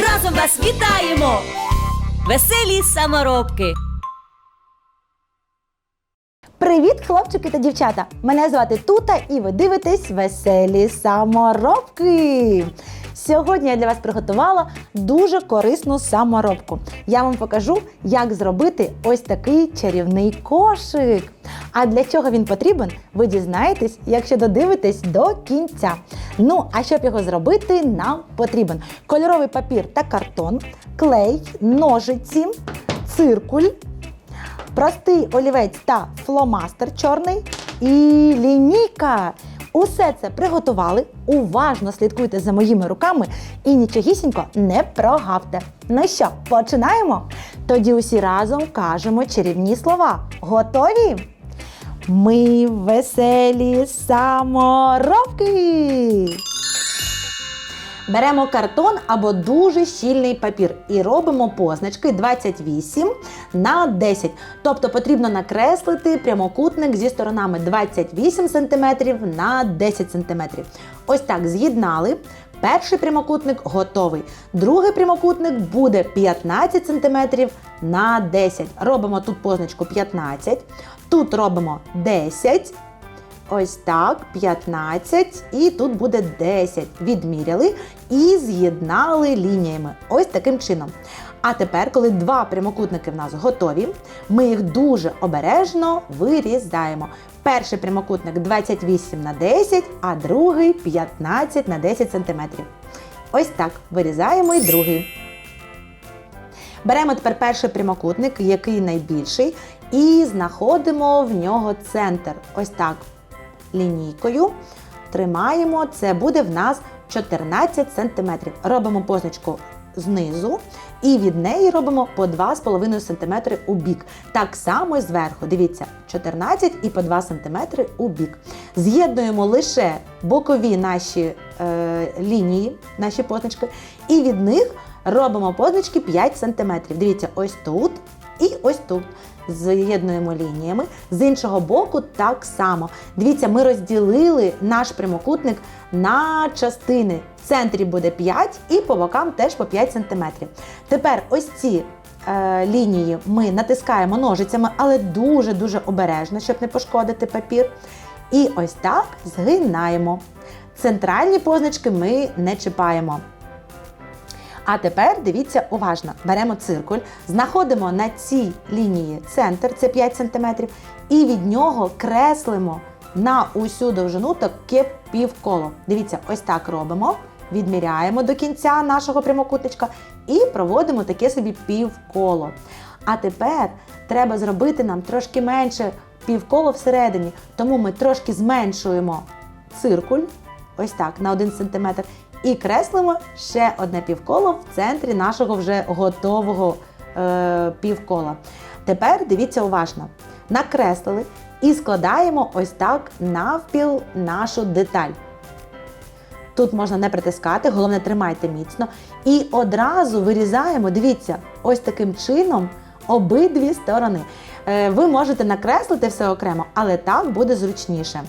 разом вас вітаємо, веселі саморобки. Привіт, хлопчики та дівчата! Мене звати Тута і ви дивитесь веселі саморобки. Сьогодні я для вас приготувала дуже корисну саморобку. Я вам покажу, як зробити ось такий чарівний кошик. А для чого він потрібен, ви дізнаєтесь, якщо додивитесь до кінця. Ну, а щоб його зробити, нам потрібен кольоровий папір та картон, клей, ножиці, циркуль, простий олівець та фломастер чорний і лінійка. Усе це приготували. Уважно слідкуйте за моїми руками і нічогісінько не прогавте. Ну що, починаємо? Тоді усі разом кажемо чарівні слова. Готові? Ми веселі саморобки! Беремо картон або дуже щільний папір і робимо позначки 28 на 10. Тобто потрібно накреслити прямокутник зі сторонами 28 см на 10 см. Ось так з'єднали. Перший прямокутник готовий. Другий прямокутник буде 15 см на 10. Робимо тут позначку 15. Тут робимо 10. Ось так, 15, і тут буде 10. Відміряли і з'єднали лініями. Ось таким чином. А тепер, коли два прямокутники в нас готові, ми їх дуже обережно вирізаємо. Перший прямокутник 28 на 10, а другий 15 на 10 см. Ось так вирізаємо і другий. Беремо тепер перший прямокутник, який найбільший, і знаходимо в нього центр. Ось так лінійкою. Тримаємо, це буде в нас 14 см. Робимо позначку знизу і від неї робимо по 2,5 см у бік. Так само і зверху. Дивіться, 14 і по 2 см у бік. З'єднуємо лише бокові наші е, лінії, наші позначки, і від них робимо позначки 5 см. Дивіться, ось тут і ось тут. З'єднуємо лініями. З іншого боку, так само. Дивіться, ми розділили наш прямокутник на частини. В центрі буде 5 і по бокам теж по 5 см. Тепер ось ці е, лінії ми натискаємо ножицями, але дуже-дуже обережно, щоб не пошкодити папір. І ось так згинаємо. Центральні позначки ми не чіпаємо. А тепер дивіться уважно. Беремо циркуль, знаходимо на цій лінії центр, це 5 см, і від нього креслимо на усю довжину таке півколо. Дивіться, ось так робимо. Відміряємо до кінця нашого прямокутничка і проводимо таке собі півколо. А тепер треба зробити нам трошки менше півколо всередині, тому ми трошки зменшуємо циркуль, ось так, на 1 см, і креслимо ще одне півколо в центрі нашого вже готового е, півкола. Тепер дивіться уважно. Накреслили і складаємо ось так навпіл нашу деталь. Тут можна не притискати, головне тримайте міцно. І одразу вирізаємо, дивіться, ось таким чином обидві сторони. Е, Ви можете накреслити все окремо, але так буде зручніше.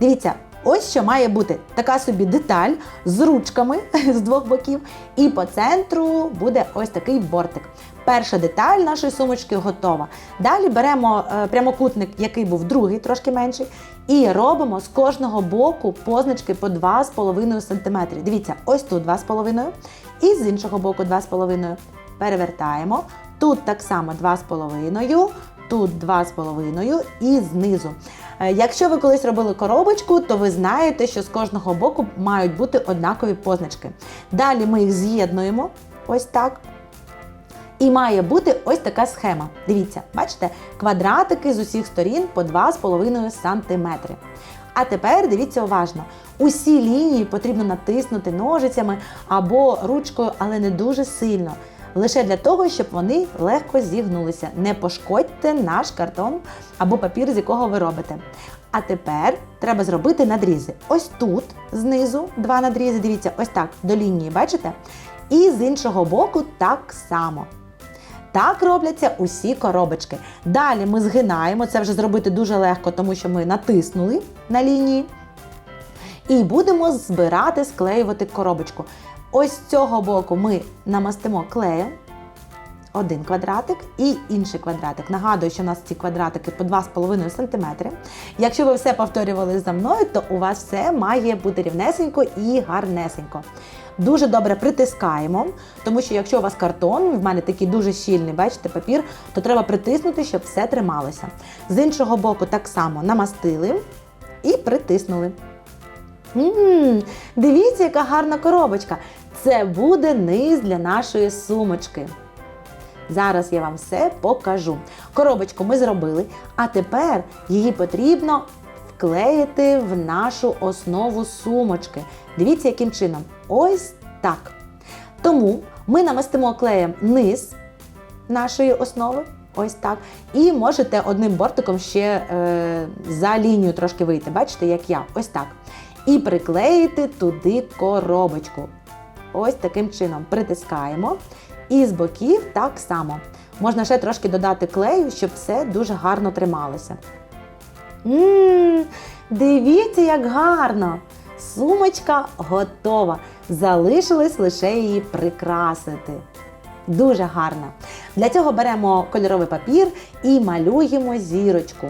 Дивіться, ось що має бути така собі деталь з ручками з двох боків, і по центру буде ось такий бортик. Перша деталь нашої сумочки готова. Далі беремо е, прямокутник, який був другий, трошки менший, і робимо з кожного боку позначки по 2,5 см. Дивіться, ось тут 2,5 і з іншого боку 2,5. Перевертаємо. Тут так само 2,5, тут 2,5 і знизу. Е, Якщо ви колись робили коробочку, то ви знаєте, що з кожного боку мають бути однакові позначки. Далі ми їх з'єднуємо ось так. І має бути ось така схема. Дивіться, бачите, квадратики з усіх сторін по 2,5 см. А тепер дивіться уважно. Усі лінії потрібно натиснути ножицями або ручкою, але не дуже сильно. Лише для того, щоб вони легко зігнулися. Не пошкодьте наш картон або папір, з якого ви робите. А тепер треба зробити надрізи. Ось тут, знизу, два надрізи, дивіться, ось так, до лінії, бачите? І з іншого боку так само. Так робляться усі коробочки. Далі ми згинаємо, це вже зробити дуже легко, тому що ми натиснули на лінії. І будемо збирати, склеювати коробочку. Ось з цього боку ми намастимо клеєм один квадратик і інший квадратик. Нагадую, що у нас ці квадратики по 2,5 см. Якщо ви все повторювали за мною, то у вас все має бути рівнесенько і гарнесенько. Дуже добре притискаємо, тому що якщо у вас картон, в мене такий дуже щільний, бачите, папір, то треба притиснути, щоб все трималося. З іншого боку, так само намастили і притиснули. М, Дивіться, яка гарна коробочка. Це буде низ для нашої сумочки. Зараз я вам все покажу. Коробочку ми зробили, а тепер її потрібно вклеїти в нашу основу сумочки. Дивіться, яким чином. Ось так. Тому ми намастимо клеєм низ нашої основи. Ось так. І можете одним бортиком ще е, за лінію трошки вийти. Бачите, як я? Ось так. І приклеїти туди коробочку. Ось таким чином притискаємо. І з боків так само. Можна ще трошки додати клею, щоб все дуже гарно трималося. Мм, дивіться, як гарно! Сумочка готова. Залишилось лише її прикрасити. Дуже гарна. Для цього беремо кольоровий папір і малюємо зірочку.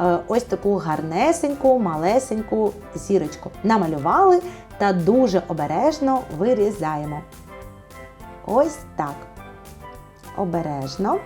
Е, Ось таку гарнесеньку, малесеньку зірочку. Намалювали та дуже обережно вирізаємо. Ось так. Обережно.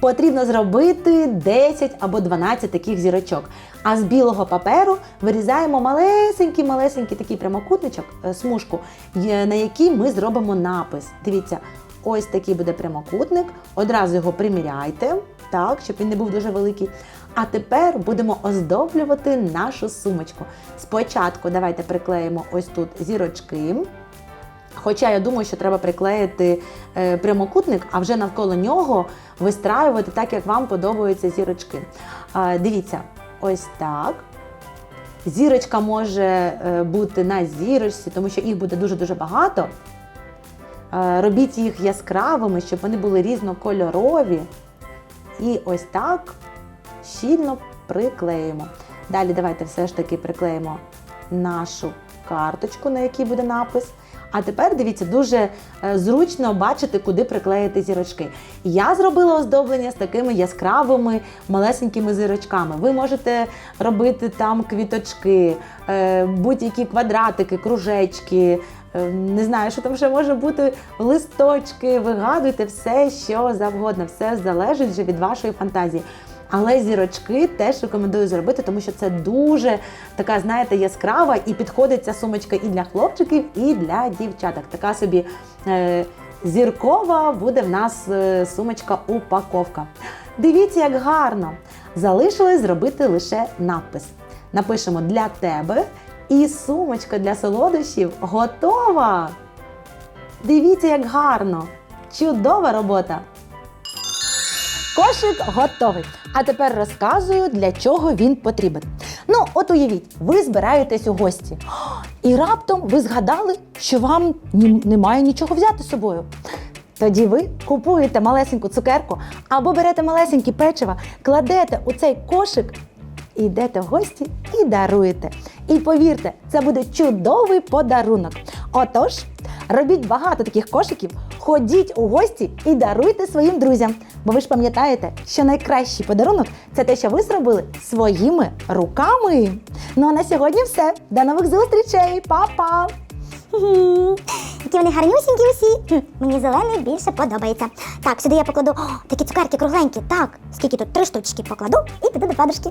Потрібно зробити 10 або 12 таких зірочок. А з білого паперу вирізаємо малесенький-малесенький такий прямокутничок, е, смужку, на якій ми зробимо напис. Дивіться, ось такий буде прямокутник. Одразу його приміряйте, так, щоб він не був дуже великий. А тепер будемо оздоблювати нашу сумочку. Спочатку давайте приклеїмо ось тут зірочки. Хоча я думаю, що треба приклеїти е, прямокутник, а вже навколо нього вистраювати так, як вам подобаються зірочки. Дивіться, ось так. Зірочка може е, бути на зірочці, тому що їх буде дуже-дуже багато. Е, робіть їх яскравими, щоб вони були різнокольорові. І ось так щільно приклеїмо. Далі давайте все ж таки приклеїмо нашу карточку, на якій буде напис. А тепер дивіться, дуже е, зручно бачити, куди приклеїти зірочки. Я зробила оздоблення з такими яскравими малесенькими зірочками. Ви можете робити там квіточки, е, будь-які квадратики, кружечки. е, Не знаю, що там ще може бути листочки. Вигадуйте все, що завгодно. Все залежить вже від вашої фантазії. Але зірочки теж рекомендую зробити, тому що це дуже така, знаєте, яскрава і підходить ця сумочка і для хлопчиків, і для дівчаток. Така собі е, зіркова буде в нас е, сумочка-упаковка. Дивіться, як гарно! Залишилось зробити лише надпис. Напишемо для тебе, і сумочка для солодощів готова! Дивіться, як гарно! Чудова робота! Кошик готовий. А тепер розказую, для чого він потрібен. Ну, от уявіть, ви збираєтесь у гості, і раптом ви згадали, що вам немає нічого взяти з собою. Тоді ви купуєте малесеньку цукерку або берете малесенькі печива, кладете у цей кошик, йдете в гості і даруєте. І повірте, це буде чудовий подарунок. Отож, робіть багато таких кошиків, ходіть у гості і даруйте своїм друзям. Бо ви ж пам'ятаєте, що найкращий подарунок це те, що ви зробили своїми руками. Ну а на сьогодні все. До нових зустрічей, Па-па! Які вони гарнюсінькі усі. Мені зелений більше подобається. Так, сюди я покладу о, такі цукерки кругленькі. Так, скільки тут три штучки покладу і піду до подружки.